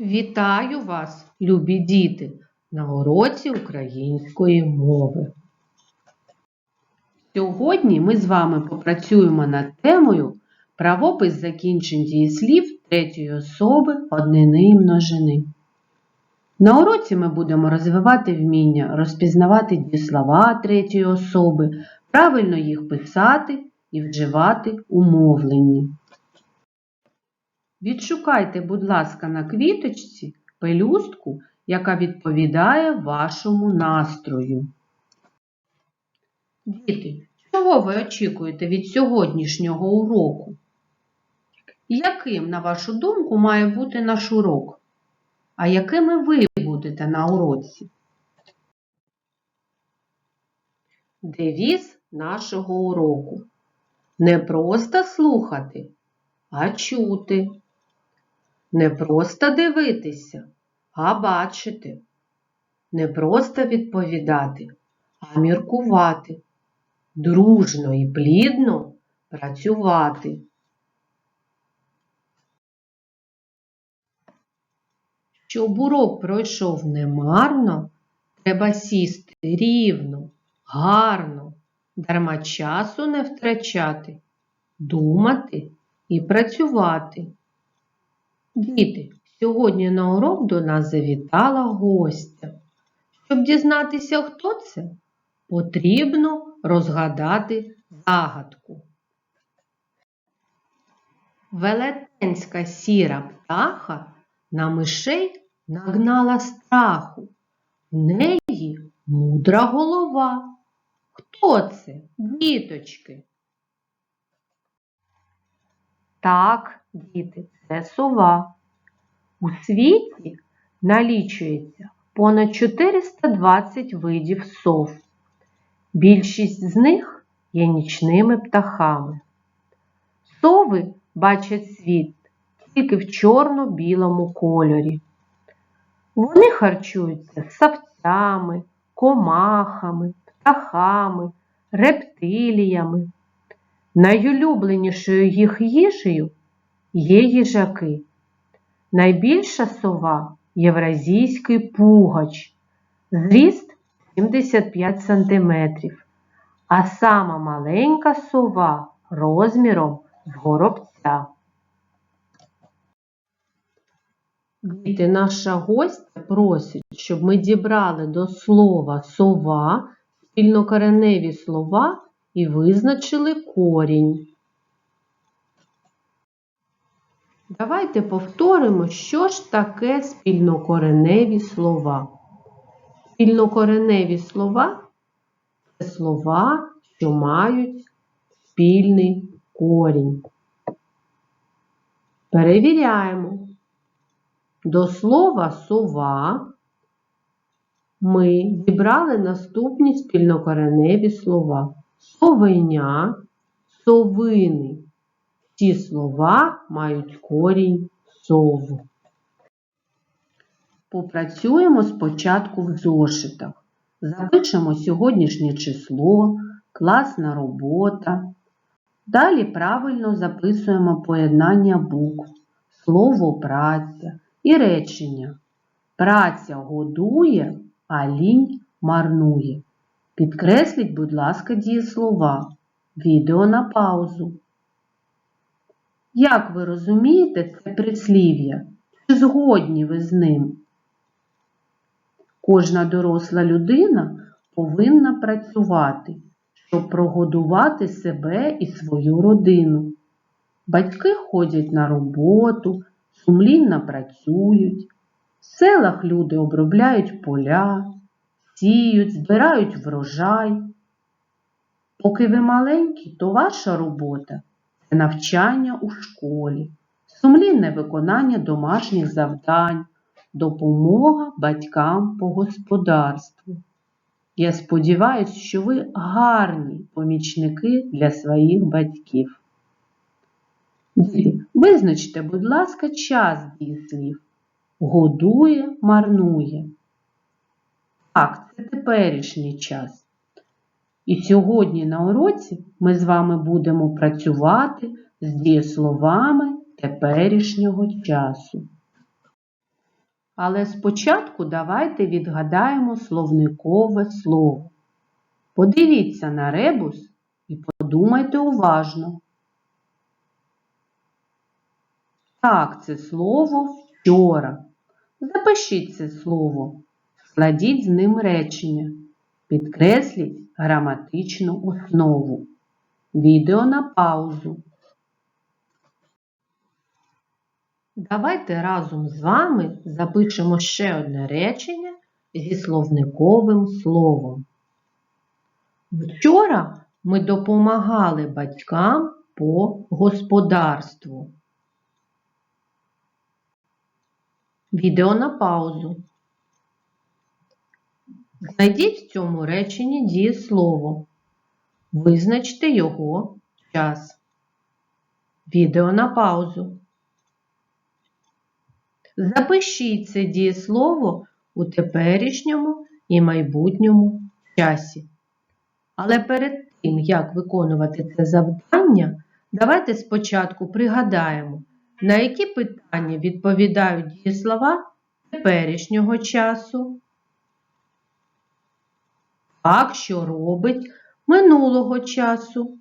Вітаю вас, любі діти, на уроці української мови. Сьогодні ми з вами попрацюємо над темою правопис закінчень дієслів третьої особи однини і множини. На уроці ми будемо розвивати вміння розпізнавати дієслова третьої особи, правильно їх писати і вживати у мовленні. Відшукайте, будь ласка, на квіточці пелюстку, яка відповідає вашому настрою. Діти, чого ви очікуєте від сьогоднішнього уроку? Яким, на вашу думку, має бути наш урок? А якими ви будете на уроці? Девіз нашого уроку. Не просто слухати, а чути. Не просто дивитися, а бачити. Не просто відповідати, а міркувати. Дружно і плідно працювати. Щоб урок пройшов немарно, треба сісти рівно, гарно, дарма часу не втрачати, думати і працювати. Діти, сьогодні на урок до нас завітала гостя. Щоб дізнатися, хто це, потрібно розгадати загадку. Велетенська сіра птаха на мишей нагнала страху. В неї мудра голова. Хто це, діточки? Так, діти, це сова. У світі налічується понад 420 видів сов. Більшість з них є нічними птахами. Сови бачать світ тільки в чорно-білому кольорі. Вони харчуються савцями, комахами, птахами, рептиліями. Найулюбленішою їх їжею є їжаки. Найбільша сова євразійський пугач, зріст 75 см, а сама маленька сова розміром з горобця. Діти, наша гостя просить, щоб ми дібрали до слова сова спільнокореневі слова і визначили корінь. Давайте повторимо, що ж таке спільнокореневі слова. Спільнокореневі слова це слова, що мають спільний корінь. Перевіряємо. До слова сова ми дібрали наступні спільнокореневі слова. Совеня, совини. Ці слова мають корінь сов. Попрацюємо спочатку в зошитах. Запишемо сьогоднішнє число, класна робота. Далі правильно записуємо поєднання букв, слово праця і речення. Праця годує, а лінь марнує. Підкресліть, будь ласка, дієслова. Відео на паузу. Як ви розумієте це прислів'я? Чи згодні ви з ним? Кожна доросла людина повинна працювати, щоб прогодувати себе і свою родину. Батьки ходять на роботу, сумлінно працюють, в селах люди обробляють поля, сіють, збирають врожай. Поки ви маленькі, то ваша робота навчання у школі, сумлінне виконання домашніх завдань, допомога батькам по господарству. Я сподіваюся, що ви гарні помічники для своїх батьків. Визначте, будь ласка, час дієслів. Годує, марнує. Так, це теперішній час. І сьогодні на уроці ми з вами будемо працювати з дієсловами теперішнього часу. Але спочатку давайте відгадаємо словникове слово. Подивіться на ребус і подумайте уважно. Так, це слово вчора. Запишіть це слово, складіть з ним речення, підкресліть граматичну основу. Відео на паузу. Давайте разом з вами запишемо ще одне речення зі словниковим словом. Вчора ми допомагали батькам по господарству. Відео на паузу. Знайдіть в цьому реченні дієслово. Визначте його час. Відео на паузу. Запишіть це дієслово у теперішньому і майбутньому часі. Але перед тим, як виконувати це завдання, давайте спочатку пригадаємо, на які питання відповідають дієслова теперішнього часу. Так, що робить минулого часу.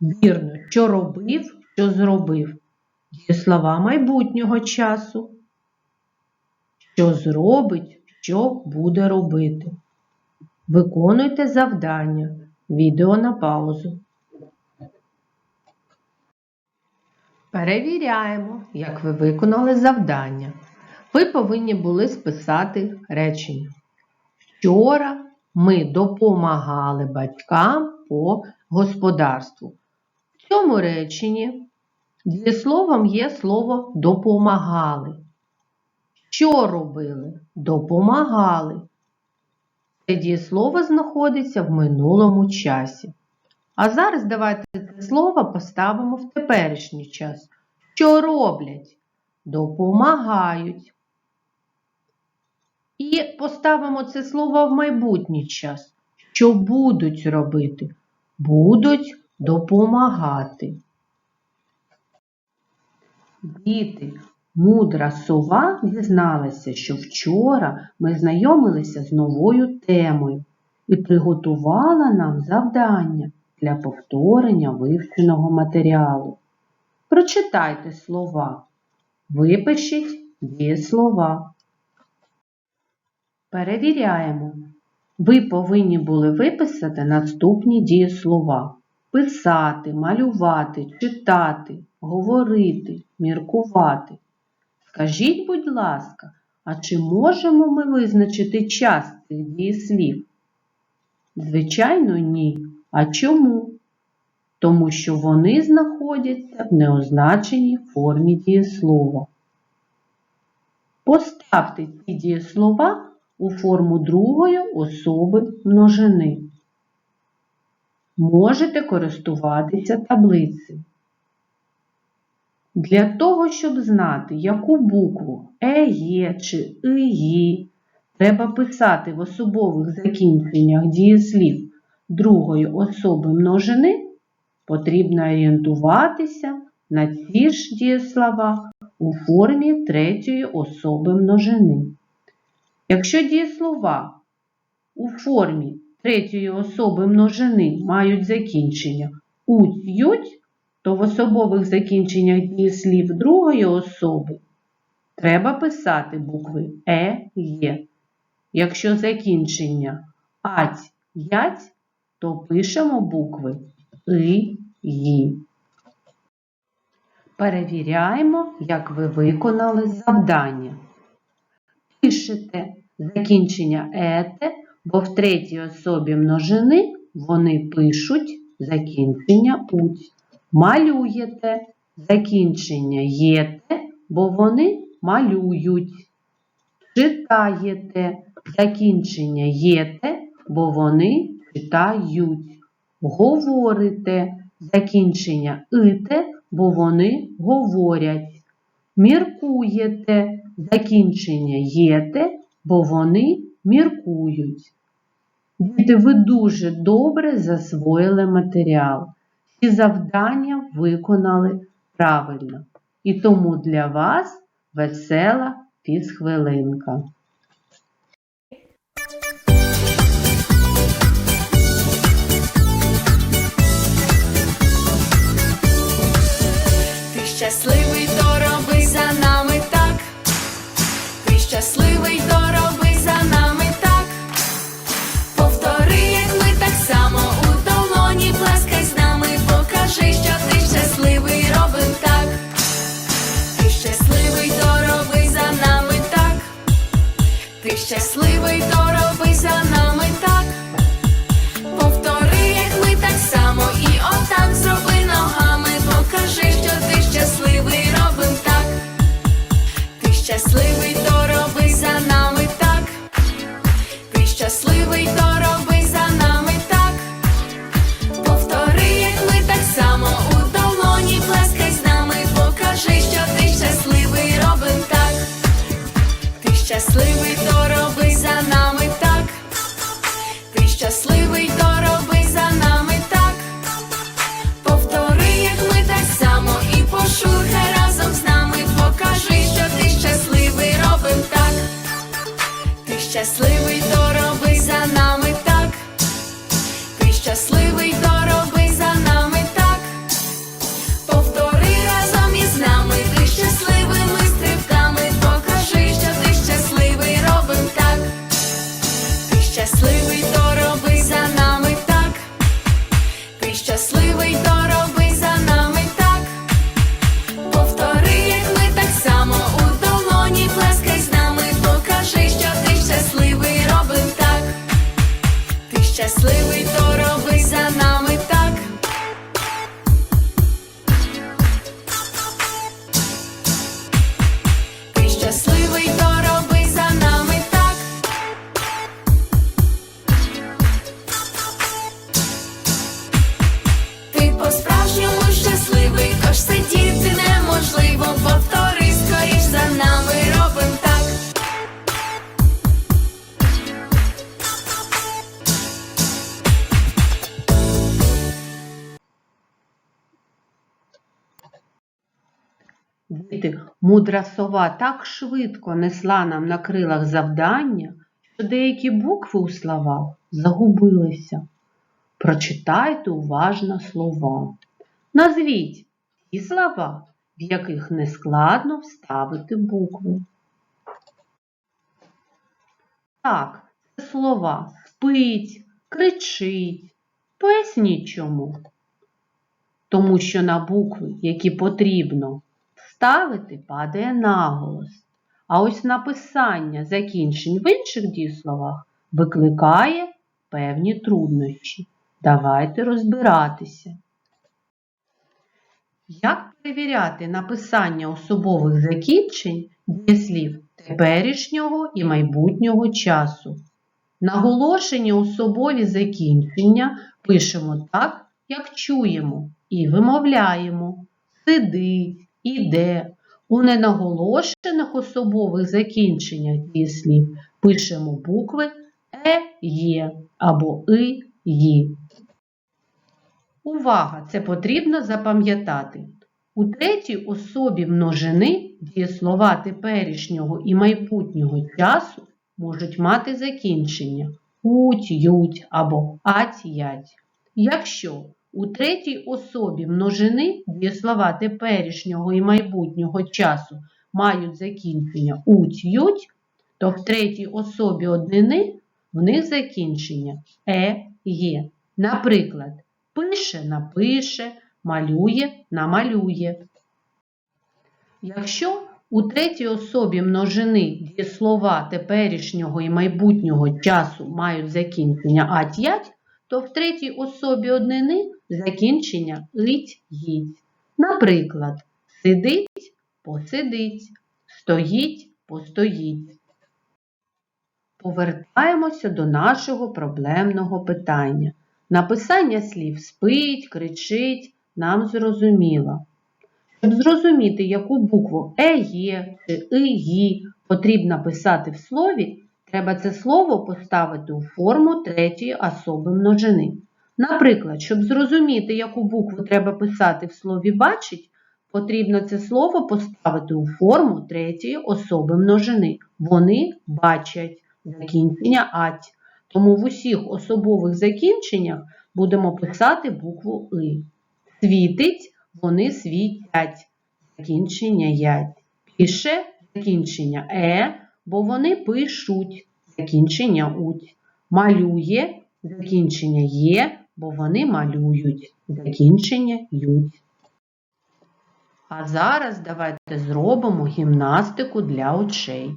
Вірно, що робив, що зробив. Дієслова майбутнього часу. Що зробить, що буде робити. Виконуйте завдання. Відео на паузу. Перевіряємо, як ви виконали завдання. Ви повинні були списати речення. Вчора ми допомагали батькам по господарству. В цьому реченні дієсловом є слово допомагали. Що робили? Допомагали. Це дієслово знаходиться в минулому часі. А зараз давайте це слово поставимо в теперішній час. Що роблять? Допомагають. І поставимо це слово в майбутній час. Що будуть робити? Будуть допомагати. Діти, мудра сова дізналася, що вчора ми знайомилися з новою темою і приготувала нам завдання для повторення вивченого матеріалу. Прочитайте слова. Випишіть дієслова. Перевіряємо. Ви повинні були виписати наступні дієслова. Писати, малювати, читати, говорити, міркувати. Скажіть, будь ласка, а чи можемо ми визначити час цих дієслів? Звичайно, ні. А чому? Тому що вони знаходяться в неозначеній формі дієслова. Поставте ці дієслова у форму другої особи множини. Можете користуватися таблицею. Для того, щоб знати, яку букву Е, чи И, треба писати в особових закінченнях дієслів другої особи множини, потрібно орієнтуватися на ці ж дієслова у формі третьої особи множини. Якщо дієслова у формі третьої особи множини мають закінчення уть, ють, то в особових закінченнях дієслів другої особи треба писати букви Е, Є. Якщо закінчення ать, ять, то пишемо букви И, Ї. Перевіряємо, як ви виконали завдання. Пишете закінчення ете, бо в третій особі множини вони пишуть закінчення уть. Малюєте закінчення єте, бо вони малюють. Читаєте закінчення єте, бо вони читають. Говорите закінчення ите, бо вони говорять. Міркуєте закінчення єте, бо вони міркують. Діти, ви дуже добре засвоїли матеріал. Всі завдання виконали правильно. І тому для вас весела фізхвилинка. Ти щасливий, то за нами так. Ти щасливий, то щасливий, мудра сова так швидко несла нам на крилах завдання, що деякі букви у словах загубилися. Прочитайте уважно слова. Назвіть ті слова, в яких нескладно вставити букви. Так, це слова спить, кричить. Поясніть чому. Тому що на букви, які потрібно вставити, падає наголос. А ось написання закінчень в інших дієсловах викликає певні труднощі. Давайте розбиратися. Як перевіряти написання особових закінчень дієслів теперішнього і майбутнього часу? Наголошені особові закінчення пишемо так, як чуємо, і вимовляємо сидить, іде. У ненаголошених особових закінченнях дієслів пишемо букви е, є або и, ї. Увага! Це потрібно запам'ятати. У третій особі множини дієслова теперішнього і майбутнього часу можуть мати закінчення уть, ють або ать, ять. Якщо у третій особі множини дієслова теперішнього і майбутнього часу мають закінчення уть, ють, то в третій особі однини в них закінчення е, є. Наприклад, пише напише, малює намалює. Якщо у третій особі множини дієслова теперішнього і майбутнього часу мають закінчення ать-ять, то в третій особі однини закінчення ить-їть. Наприклад, сидить посидить, стоїть постоїть. Повертаємося до нашого проблемного питання. Написання слів спить, кричить нам зрозуміло. Щоб зрозуміти, яку букву е є чи и ї потрібно писати в слові, треба це слово поставити у форму третьої особи множини. Наприклад, щоб зрозуміти, яку букву треба писати в слові бачить, потрібно це слово поставити у форму третьої особи множини. Вони бачать закінчення ать. Тому в усіх особових закінченнях будемо писати букву И. Світить, вони світять. Закінчення ять. Пише закінчення е, бо вони пишуть. Закінчення уть. Малює закінчення є, бо вони малюють. Закінчення ють. А зараз давайте зробимо гімнастику для очей.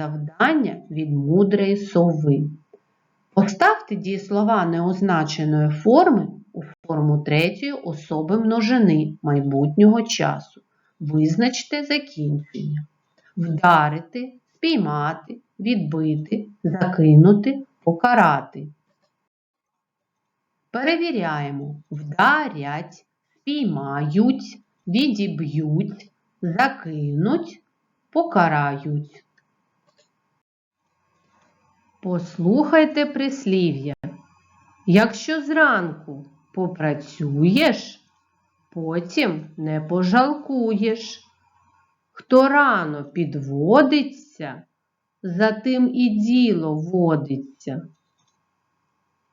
Завдання від мудрої сови. Поставте дієслова неозначеної форми у форму третьої особи множини майбутнього часу. Визначте закінчення. Вдарити, спіймати, відбити, закинути, покарати. Перевіряємо. Вдарять, спіймають, відіб'ють, закинуть, покарають. Послухайте прислів'я. Якщо зранку попрацюєш, потім не пожалкуєш. Хто рано підводиться, за тим і діло водиться.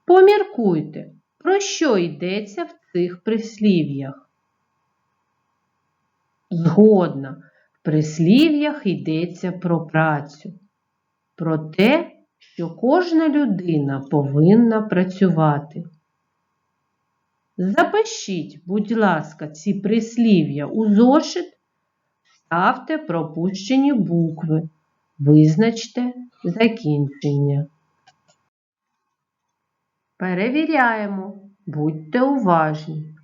Поміркуйте, про що йдеться в цих прислів'ях. Згодна, в прислів'ях йдеться про працю, про те, що кожна людина повинна працювати. Запишіть, будь ласка, ці прислів'я у зошит, ставте пропущені букви, визначте закінчення. Перевіряємо, будьте уважні.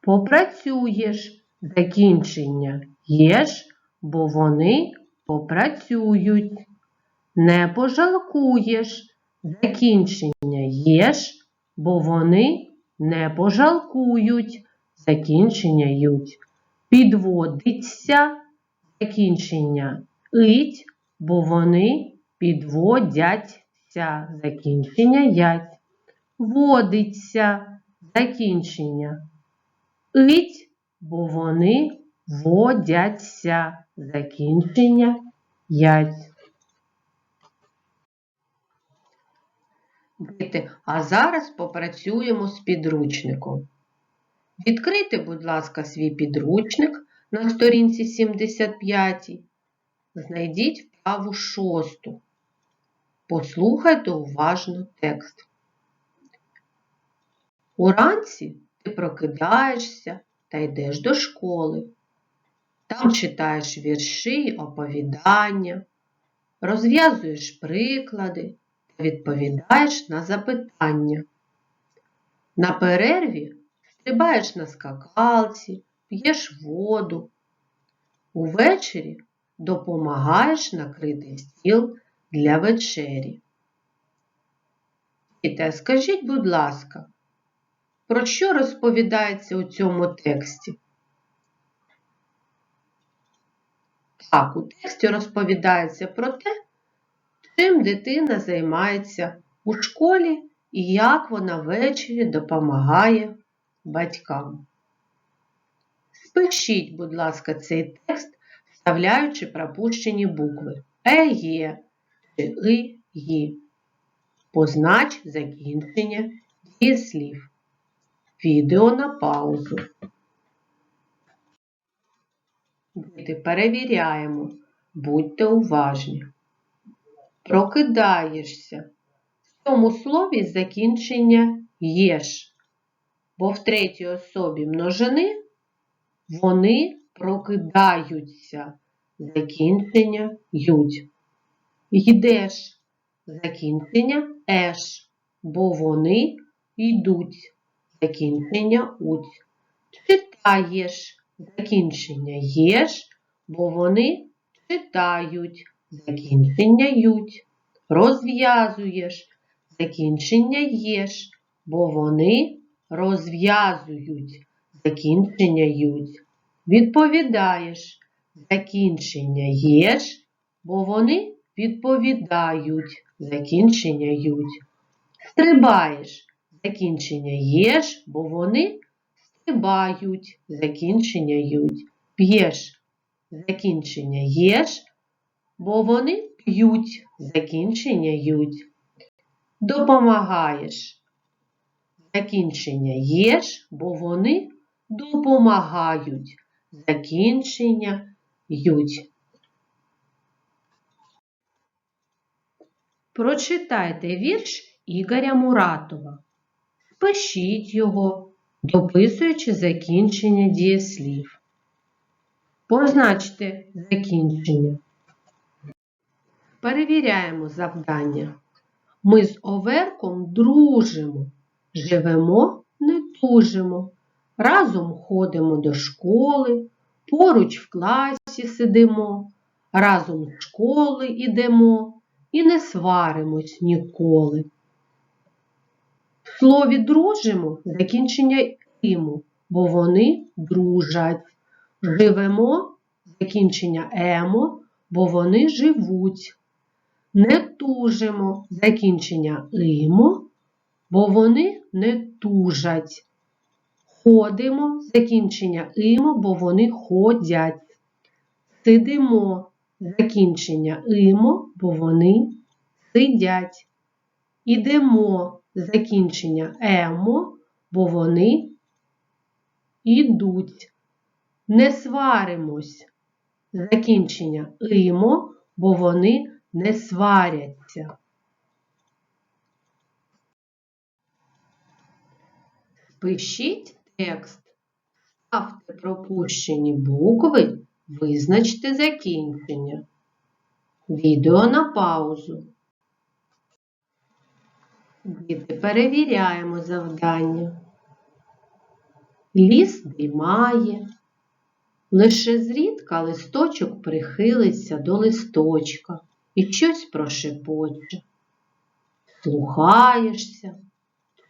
Попрацюєш закінчення єш, бо вони попрацюють. Не пожалкуєш закінчення єш, бо вони не пожалкують закінчення ють. Підводиться закінчення ить, бо вони підводяться закінчення ять. Водиться закінчення ить, бо вони водяться закінчення ять. Діти, а зараз попрацюємо з підручником. Відкрийте, будь ласка, свій підручник на сторінці 75. Знайдіть вправу шосту. Послухайте уважно текст. Уранці ти прокидаєшся та йдеш до школи. Там читаєш вірші оповідання, розв'язуєш приклади відповідаєш на запитання. На перерві стрибаєш на скакалці, п'єш воду. Увечері допомагаєш накрити стіл для вечері. Діти, скажіть, будь ласка, про що розповідається у цьому тексті? Так, у тексті розповідається про те, чим дитина займається у школі і як вона ввечері допомагає батькам. Спишіть, будь ласка, цей текст, вставляючи пропущені букви Е, чи И. Познач закінчення дієслів. Відео на паузу. Діти, перевіряємо. Будьте уважні. Прокидаєшся. В цьому слові закінчення єш, бо в третій особі множини вони прокидаються. Закінчення ють. Йдеш. Закінчення еш, бо вони йдуть. Закінчення уть. Читаєш. Закінчення єш, бо вони читають. Закінчення ють. Розв'язуєш. Закінчення єш, бо вони розв'язують. Закінчення ють. Відповідаєш. Закінчення єш, бо вони відповідають. Закінчення ють. Стрибаєш. Закінчення єш, бо вони стрибають. Закінчення ють. П'єш. Закінчення єш, бо вони п'ють. Закінчення ють. Допомагаєш. Закінчення єш, бо вони допомагають. Закінчення ють. Прочитайте вірш Ігоря Муратова. Пишіть його, дописуючи закінчення дієслів. Позначте закінчення. Перевіряємо завдання. Ми з Оверком дружимо, живемо, не тужимо. Разом ходимо до школи, поруч в класі сидимо, разом з школи ідемо і не сваримось ніколи. В слові дружимо закінчення іму, бо вони дружать. Живемо закінчення емо, бо вони живуть. Не тужимо закінчення имо, бо вони не тужать. Ходимо закінчення имо, бо вони ходять. Сидимо закінчення имо, бо вони сидять. Ідемо закінчення емо, бо вони ідуть. Не сваримось закінчення имо, бо вони не сваряться. Пишіть текст, ставте пропущені букви, визначте закінчення. Відео на паузу. Діти, перевіряємо завдання. Ліс дрімає, лише зрідка листочок прихилиться до листочка і щось прошепоче. Слухаєшся,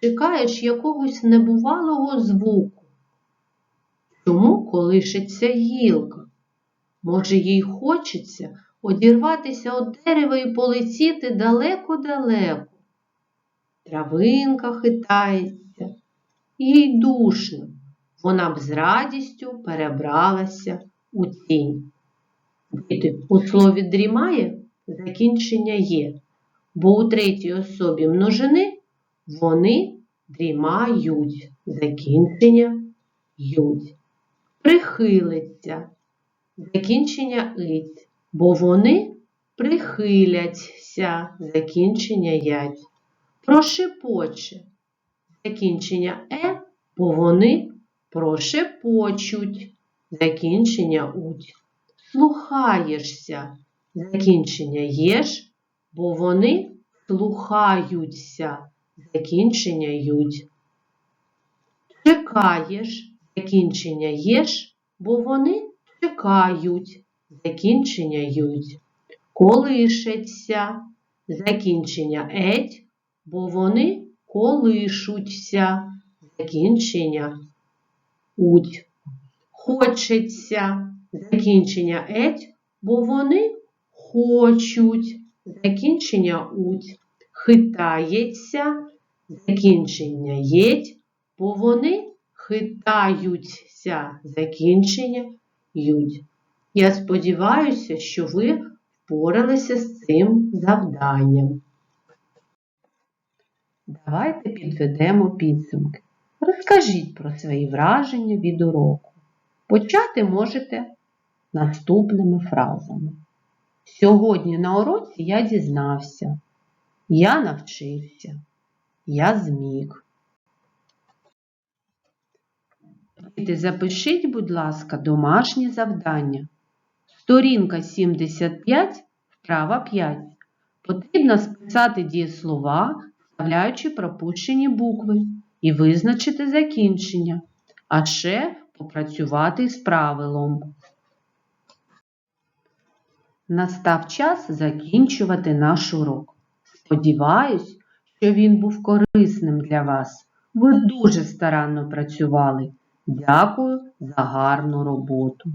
чекаєш якогось небувалого звуку. Чому колишиться гілка? Може, їй хочеться одірватися від дерева і полетіти далеко-далеко. Травинка хитається, їй душно. Вона б з радістю перебралася у тінь. Діти, у слові дрімає закінчення є, бо у третій особі множини вони дрімають. Закінчення ють. Прихилиться. Закінчення ить, бо вони прихиляться. Закінчення ять. Прошепоче. Закінчення е, бо вони прошепочуть. Закінчення уть. Слухаєшся. Закінчення єш, бо вони слухаються. Закінчення ють. Чекаєш. Закінчення єш, бо вони чекають. Закінчення ють. Колишеться. Закінчення еть, бо вони колишуться. Закінчення уть. Хочеться. Закінчення еть, бо вони хочуть. Закінчення уть. Хитається. Закінчення єть, бо вони хитаються. Закінчення ють. Я сподіваюся, що ви впоралися з цим завданням. Давайте підведемо підсумки. Розкажіть про свої враження від уроку. Почати можете наступними фразами. Сьогодні на уроці я дізнався, я навчився, я зміг. Діти, запишіть, будь ласка, домашнє завдання. Сторінка 75, вправа 5. Потрібно списати дієслова, вставляючи пропущені букви, і визначити закінчення, а ще попрацювати з правилом. Настав час закінчувати наш урок. Сподіваюсь, що він був корисним для вас. Ви дуже старанно працювали. Дякую за гарну роботу.